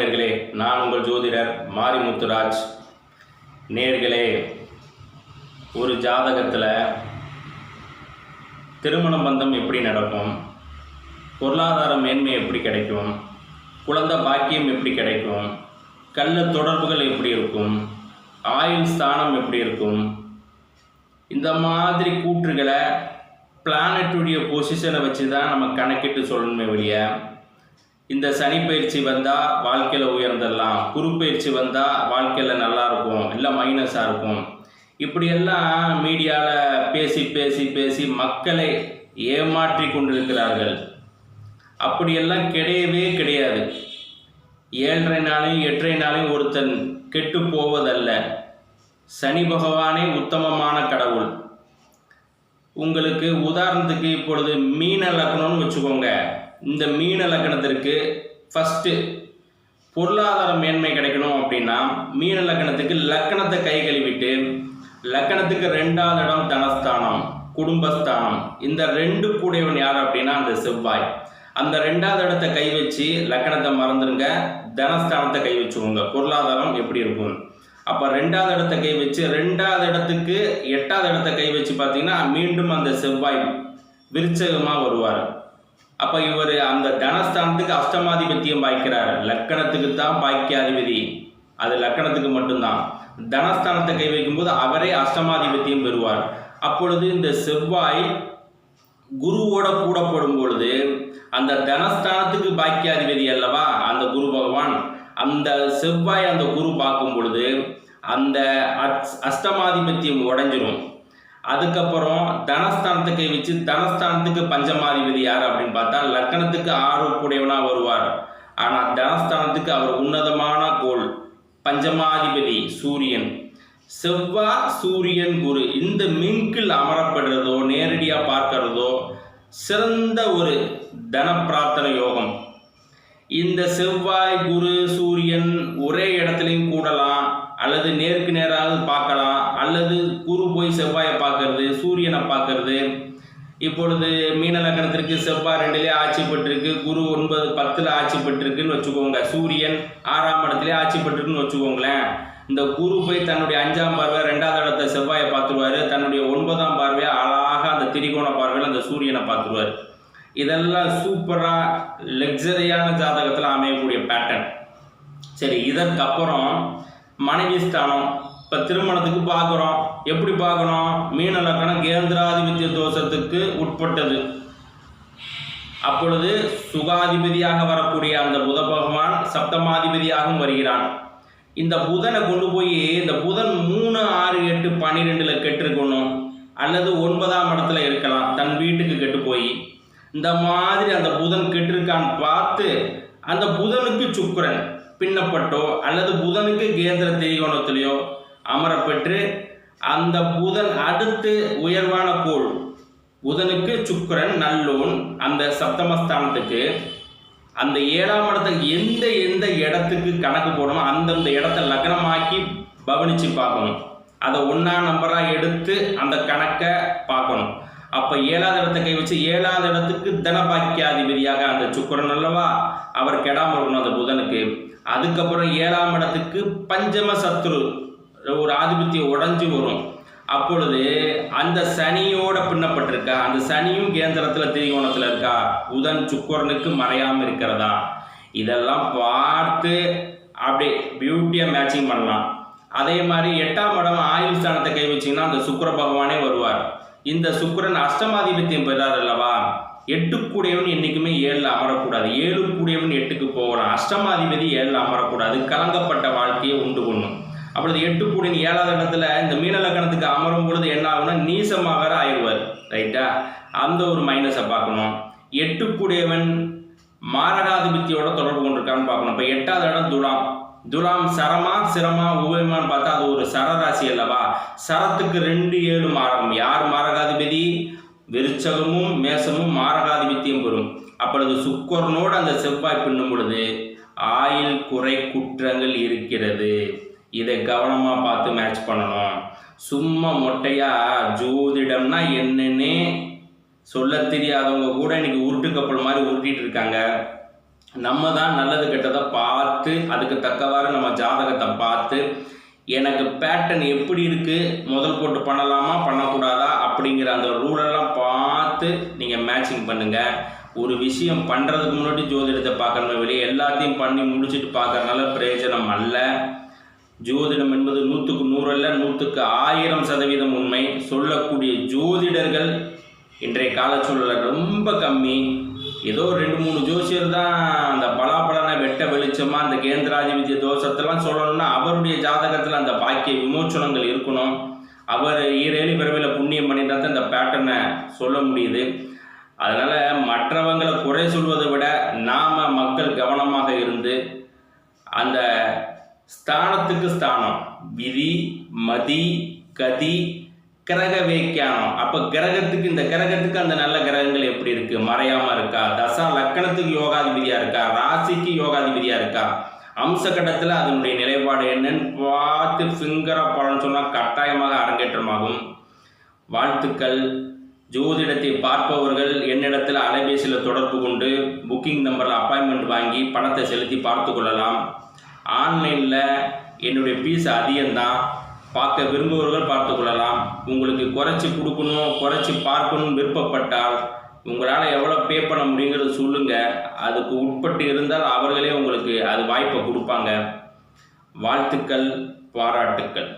நேர்களே நான் உங்கள் ஜோதிடர் மாரிமுத்துராஜ். நேர்களே ஒரு ஜாதகத்தில் திருமண பந்தம் எப்படி நடக்கும்? பொருளாதார மேன்மை எப்படி கிடைக்கும்? குழந்தை பாக்கியம் எப்படி கிடைக்கும்? கள்ள தொடர்புகள் எப்படி இருக்கும்? ஆயுள் ஸ்தானம் எப்படி இருக்கும்? இந்த மாதிரி கூற்றுகளை பிளானட்டுடைய பொசிஷனை வச்சு தான் நம்ம கணக்கிட்டு சொல்லணுமே வெளிய இந்த சனி பயிற்சி வந்தால் வாழ்க்கையில் உயர்ந்துடலாம். குரு பயிற்சி வந்தால் வாழ்க்கையில் நல்லா இருக்கும். இல்லை மைனஸாக இருக்கும். இப்படியெல்லாம் மீடியாவில் பேசி பேசி பேசி மக்களை ஏமாற்றி கொண்டிருக்கிறார்கள். அப்படியெல்லாம் கிடையவே கிடையாது. ஏழரை நாளையும் எட்டரை நாளையும் ஒருத்தன் கெட்டு போவதல்ல. சனி பகவானே உத்தமமான கடவுள். உங்களுக்கு உதாரணத்துக்கு இப்பொழுது மீன லக்னம்னு வச்சுக்கோங்க. இந்த மீன லக்கணத்திற்கு ஃபஸ்ட்டு பொருளாதார மேன்மை கிடைக்கணும் அப்படின்னா மீன லக்கணத்துக்கு லக்கணத்தை கை கழுவிட்டு லக்கணத்துக்கு ரெண்டாவது இடம் தனஸ்தானம் குடும்பஸ்தானம். இந்த ரெண்டு கூடையவன் யார் அப்படின்னா அந்த செவ்வாய். அந்த ரெண்டாவது இடத்த கை வச்சு லக்கணத்தை மறந்துடுங்க தனஸ்தானத்தை கை வச்சுக்கோங்க. பொருளாதாரம் எப்படி இருக்கும்? அப்போ ரெண்டாவது இடத்த கை வச்சு ரெண்டாவது இடத்துக்கு எட்டாவது இடத்த கை வச்சு பார்த்தீங்கன்னா மீண்டும் அந்த செவ்வாய் விருச்சகமாக வருவார். அப்போ இவர் அந்த தனஸ்தானத்துக்கு அஷ்டமாதிபத்தியம் பாய்க்கிறார். லக்கணத்துக்கு தான் பாக்கியாதிபதி அது லக்கணத்துக்கு மட்டும்தான். தனஸ்தானத்தை கை வைக்கும்போது அவரே அஷ்டமாதிபத்தியம் பெறுவார். அப்பொழுது இந்த செவ்வாய் குருவோட கூடப்படும் பொழுது அந்த தனஸ்தானத்துக்கு பாக்கியாதிபதி அல்லவா? அந்த குரு பகவான். அந்த செவ்வாய் அந்த குரு பார்க்கும் பொழுது அந்த அஷ்டமாதிபத்தியம் உடஞ்சிரும். அதுக்கப்புறம் தனஸ்தானத்துக்கு வச்சு தனஸ்தானத்துக்கு பஞ்சமாதிபதி யார் அப்படின்னு பார்த்தா லக்கணத்துக்கு ஆர்வக்கூடியவனாக வருவார். ஆனால் தனஸ்தானத்துக்கு அவர் உன்னதமான கோள் பஞ்சமாதிபதி சூரியன். செவ்வா சூரியன் குரு இந்த மின்கில் அமரப்படுறதோ நேரடியாக பார்க்கறதோ சிறந்த ஒரு தன பிரார்த்தனை யோகம். இந்த செவ்வாய் குரு சூரியன் ஒரே இடத்துலையும் கூடலாம் அல்லது நேருக்கு நேராக பார்க்கலாம். போய் செவ்வாயை பார்க்கறது சூரியனை பார்க்கறது. இப்பொழுது மீன லக்னத்திற்கு செவ்வாய் ரெண்டுலேயே ஆட்சி பெற்றிருக்கு. குரு ஒன்பது பத்தில் ஆட்சி பெற்றிருக்குன்னு வச்சுக்கோங்க. சூரியன் ஆறாம் இடத்துலேயே ஆட்சி பெற்றிருக்குன்னு வச்சுக்கோங்களேன். இந்த குரு போய் தன்னுடைய அஞ்சாம் பார்வை ரெண்டாவது இடத்த செவ்வாயை பார்த்துருவாரு. தன்னுடைய ஒன்பதாம் பார்வையை அழகாக அந்த திரிகோண பார்வையில் அந்த சூரியனை பார்த்துருவாரு. இதெல்லாம் சூப்பராக லக்ஸரியான ஜாதகத்தில் அமையக்கூடிய பேட்டர்ன் சரி இதற்கப்புறம் மனைவி ஸ்தானம் இப்போ திருமணத்துக்கு பார்க்குறோம். எப்படி பார்க்கணும்? மீன லக்கணம் கேந்திராதிபத்திய தோஷத்துக்கு உட்பட்டது. அப்பொழுது சுகாதிபதியாக வரக்கூடிய அந்த புத பகவான் சப்தமாதிபதியாகவும் வருகிறான். இந்த புதனை கொண்டு போய் இந்த புதன் மூணு ஆறு எட்டு பன்னிரெண்டில் கெட்டிருக்கணும். அல்லது ஒன்பதாம் இடத்துல இருக்கலாம். தன் வீட்டுக்கு கெட்டு போய். இந்த மாதிரி அந்த புதன் கெட்டிருக்கான்னு பார்த்து அந்த புதனுக்கு சுக்கரன் பின்னப்பட்டோ அல்லது புதனுக்கு கேந்திர திரிகோணத்திலேயோ அமரப்பெற்று அந்த புதன் அடுத்து உயர்வான கோள் புதனுக்கு சுக்கரன் நல்லோன் அந்த சப்தமஸ்தானத்துக்கு அந்த ஏழாம் இடத்துக்கு எந்த எந்த இடத்துக்கு கணக்கு போடணும் அந்தந்த இடத்த லக்னமாக்கி பவனிச்சு பார்க்கணும். அதை ஒன்றா நம்பராக எடுத்து அந்த கணக்கை பார்க்கணும். அப்போ ஏழாவது இடத்தை கை வச்சு ஏழாவது இடத்துக்கு தனபாக்கியாதிபதியாக அந்த சுக்கிரன் அல்லவா? அவர் கெடாமல் இருக்கணும் அந்த புதனுக்கு. அதுக்கப்புறம் ஏழாம் இடத்துக்கு பஞ்சம சத்ரு ஒரு ஆதிபத்தியம் உடஞ்சி வரும். அப்பொழுது அந்த சனியோட பின்னப்பட்டிருக்கா? அந்த சனியும் கேந்திரத்தில் திரிகோணத்தில் இருக்கா? புதன் சுக்கரனுக்கு மறையாமல் இருக்கிறதா? இதெல்லாம் பார்த்து அப்படியே பியூட்டியாக மேட்சிங் பண்ணலாம். அதே மாதிரி எட்டாம் இடம் ஆயுள் ஸ்தானத்தை கை வச்சிங்கன்னா அந்த சுக்கிர பகவானே வருவார். இந்த சுக்கரன் அஷ்டமாதிபத்தியம் பெறார் அல்லவா? எட்டுக்குடையவன் என்றைக்குமே ஏழில் அமரக்கூடாது. ஏழு கூடியவன் எட்டுக்கு போகலாம் அஷ்டமாதிபதி ஏழில் அமரக்கூடாது. கலங்கப்பட்ட வாழ்க்கையை உண்டு பண்ணும். அப்பொழுது எட்டு கூடின் ஏழாவது இடத்துல இந்த மீன லக்கணத்துக்கு அமரும் பொழுது என்ன ஆகும்னா நீசமாக ஆயிடுவார் ரைட்டா அந்த ஒரு மைனஸை பார்க்கணும். எட்டு கூடியவன் மாரகாதிபத்தியோட தொடர்பு கொண்டிருக்கான்னு பார்க்கணும். இப்போ எட்டாவது இடம் துலாம். துலாம் சரமா சிரமா உபயமான்னு பார்த்தா அது ஒரு சரராசி அல்லவா? சரத்துக்கு ரெண்டு ஏழு மாரகம். யார் மாரகாதிபதி? விருச்சகமும் மேசமும் மாரகாதிபத்தியம் பெறும். அப்பொழுது சுக்கரனோடு அந்த செவ்வாய் பின்னும் பொழுது ஆயில் குறை குற்றங்கள் இருக்கிறது. இதை கவனமாக பார்த்து மேட்ச் பண்ணணும். சும்மா மொட்டையாக ஜோதிடம்னா என்னன்னே சொல்ல தெரியாதவங்க கூட இன்னைக்கு உருட்டு கப்பல் மாதிரி உருட்டிட்டு இருக்காங்க. நம்ம தான் நல்லது கெட்டதை பார்த்து அதுக்கு தக்கவாறு நம்ம ஜாதகத்தை பார்த்து எனக்கு பேட்டர்ன் எப்படி இருக்குது முதல் போட்டு பண்ணலாமா பண்ணக்கூடாதா அப்படிங்கிற அந்த ரூலெல்லாம் பார்த்து நீங்கள் மேட்சிங் பண்ணுங்கள் ஒரு விஷயம் பண்ணுறதுக்கு முன்னாடி ஜோதிடத்தை பார்க்கணும் வெளியே எல்லாத்தையும் பண்ணி முடிச்சுட்டு பார்க்கறதுனால பிரயோஜனம் அல்ல. ஜோதிடம் என்பது நூற்றுக்கு நூறு அல்ல நூற்றுக்கு ஆயிரம் சதவீதம் உண்மை. சொல்லக்கூடிய ஜோதிடர்கள் இன்றைய காலச்சூழலில் ரொம்ப கம்மி. ஏதோ ரெண்டு மூணு ஜோசியர் தான் அந்த பலாபலனை வெட்ட வெளிச்சமாக அந்த கேந்திராதிபத்திய தோஷத்தெல்லாம் சொல்லணும்னா அவருடைய ஜாதகத்தில் அந்த பாக்கிய விமோச்சனங்கள் இருக்கணும். அவர் ஈரேழு பிறவியில் புண்ணியம் பண்ணிட்டா தான் இந்த பேட்டர்னை சொல்ல முடியுது. அதனால் மற்றவங்களை குறை சொல்வதை விட நாம் மக்கள் கவனமாக இருந்து அந்த ஸ்தானத்துக்கு ஸ்தானம். விதி மதி கதி கிரக வேக்கியானம் அப்போ கிரகத்துக்கு இந்த கிரகத்துக்கு அந்த நல்ல கிரகங்கள் எப்படி இருக்கு? மறையாம இருக்கா? தசா லக்கணத்துக்கு யோகாதிபதியா இருக்கா? ராசிக்கு யோகாதிபதியா இருக்கா? அம்சக்கட்டத்தில் அதனுடைய நிலைப்பாடு என்னன்னு பார்த்து ஃபிங்கரை பலன் சொன்னால் கட்டாயமாக அரங்கேற்றமாகும். வாழ்த்துக்கள். ஜோதிடத்தை பார்ப்பவர்கள் என்னிடத்தில் அலைபேசியில் தொடர்பு கொண்டு புக்கிங் நம்பரில் அப்பாயின்மெண்ட் வாங்கி பணத்தை செலுத்தி பார்த்து கொள்ளலாம். ஆன்லைனில் என்னுடைய ஃபீஸ் அதிகம்தான். பார்க்க விரும்புபவர்கள் பார்த்து கொள்ளலாம். உங்களுக்கு குறைச்சி கொடுக்கணும் குறைச்சி பார்க்கணும் விருப்பப்பட்டால் உங்களால் எவ்வளோ பே பண்ண முடியுங்கிறத சொல்லுங்கள் அதுக்கு உட்பட்டு இருந்தால் அவர்களே உங்களுக்கு அது வாய்ப்பை கொடுப்பாங்க. வாழ்த்துக்கள் பாராட்டுக்கள்.